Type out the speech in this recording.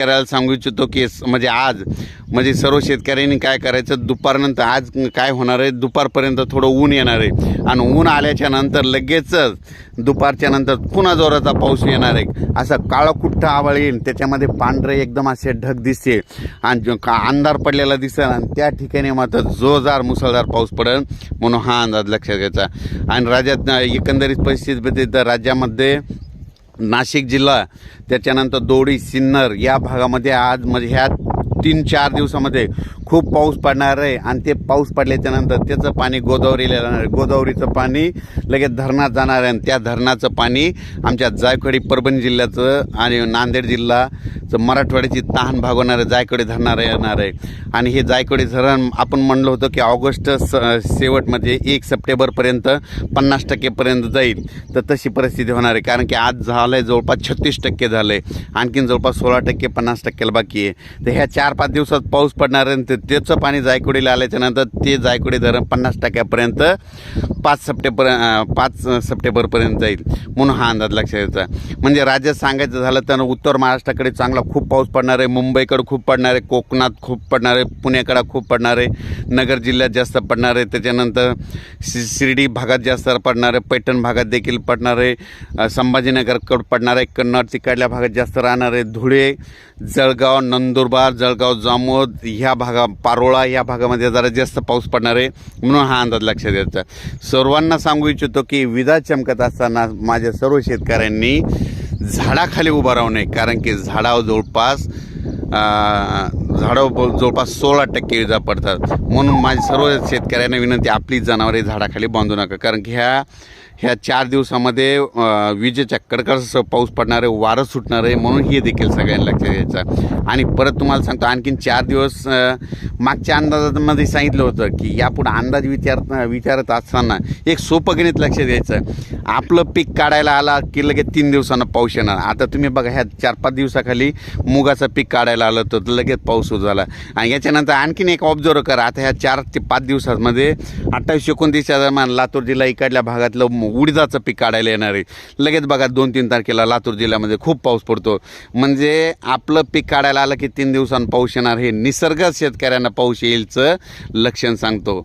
करायला सांगू इच्छितो की म्हणजे आज म्हणजे सर्व शेतकऱ्यांनी काय करायचं? दुपारनंतर आज काय होणार आहे? दुपारपर्यंत थोडं ऊन येणार आहे. आणि ऊन आल्याच्यानंतर लगेचच दुपारच्या नंतर पुन्हा जोराचा पाऊस येणार आहे. असा काळा कुठ्ठा आवाळ येईल? त्याच्यामध्ये पांढरे एकदम असे ढग दिसते आणि का अंधार पडलेला दिसेल आणि त्या ठिकाणी मात्र जोरदार मुसळधार पाऊस पडेल म्हणून हा अंदाज लक्षात घ्यायचा. आणि राज्यात एकंदरीत परिस्थिती तर राज्यामध्ये नाशिक जिल्हा त्याच्यानंतर दोडी सिन्नर या भागामध्ये आज म्हणजे ह्या तीन चार दिवसामध्ये खूप पाऊस पडणार आहे. आणि ते पाऊस पडल्याच्यानंतर त्याचं पाणी गोदावरीला जाणार आहे. गोदावरीचं पाणी लगेच धरणात जाणार आहे. आणि त्या धरणाचं पाणी आमच्या जायकवाडी परभणी जिल्ह्याचं आणि नांदेड जिल्हा मराठवाड्याची तहान भागवणारं जायकवाडी धरणारं येणार. आहे आणि हे जायकवाडी धरण आपण म्हणलं होतं की ऑगस्ट स शेवटमध्ये म्हणजे एक सप्टेंबरपर्यंत पन्नास टक्केपर्यंत जाईल. तर तशी परिस्थिती होणार आहे. कारण की आज झालं आहे जवळपास छत्तीस टक्के झालं आहे आणखीन जवळपास सोळा टक्के पन्नास टक्क्याला बाकी आहे. तर ह्या चार पाच दिवसात पाऊस पडणार आहे आणि त्याचं पाणी जायकवाडीला आल्याच्यानंतर ते जायकवाडी धरण पन्नास टक्क्यापर्यंत पाच सप्टेंबर पाच सप्टेंबरपर्यंत जाईल. म्हणून हा अंदाज लक्षात यायचा म्हणजे राज्यात सांगायचं झालं तर उत्तर महाराष्ट्राकडे चांगला खूप पाऊस पडणार आहे मुंबईकडं खूप पडणार आहे कोकणात खूप पडणार आहे पुण्याकडं खूप पडणार आहे नगर जिल्ह्यात जास्त पडणार आहे त्याच्यानंतर शि शिर्डी भागात जास्त पडणार आहे पैठण भागात देखील पडणार आहे संभाजीनगरकडं पडणार आहे कन्नड तिकडल्या भागात जास्त राहणार आहे धुळे जळगाव नंदुरबार जळगाव जामोद ह्या भागा पारोळा या भागामध्ये जरा जास्त पाऊस पडणार आहे म्हणून हा अंदाज लक्षात द्यायचा सर्वांना सांगू इच्छितो की विदा चमकत असताना माझ्या सर्व शेतकऱ्यांनी झाडाखाली उभं राहू नये कारण की झाडावर जवळपास झाडं ब- जवळपास सोळा टक्के विजा पडतात. म्हणून माझी सर्व शेतकऱ्यांना विनंती आपलीच जनावरे झाडाखाली बांधू नका. कारण की ह्या ह्या चार दिवसामध्ये विजेच्या कडकडासह पाऊस पडणार आहे वारं सुटणार आहे म्हणून हे देखील सगळ्यांना लक्षात द्यायचं. आणि परत तुम्हाला सांगतो आणखीन चार दिवस मागच्या अंदाजामध्ये सांगितलं होतं की यापुढे अंदाज विचार विचारत असताना एक सोपं गणित लक्षात द्यायचं. आपलं पीक काढायला आला की लगेच तीन दिवसानं पाऊस येणार. आता तुम्ही बघा ह्या चार पाच दिवसाखाली मुगाचं पीक काढायला आलं तर लगेच पाऊस सुरू झाला. आणि याच्यानंतर आणखीन एक ऑब्झर्व करा आता ह्या चार ते पाच दिवसांमध्ये अठ्ठावीस एकोणतीसच्या दरम्यान लातूर जिल्हा इकडल्या भागातलं उडदाचं पीक काढायला येणार आहे. लगेच बघा दोन तीन तारखेला लातूर जिल्ह्यामध्ये खूप पाऊस पडतो. म्हणजे आपलं पीक काढायला आलं की तीन दिवसांनी पाऊस येणार हे निसर्ग शेतकऱ्यांना पाऊस येईलचं लक्षण सांगतो.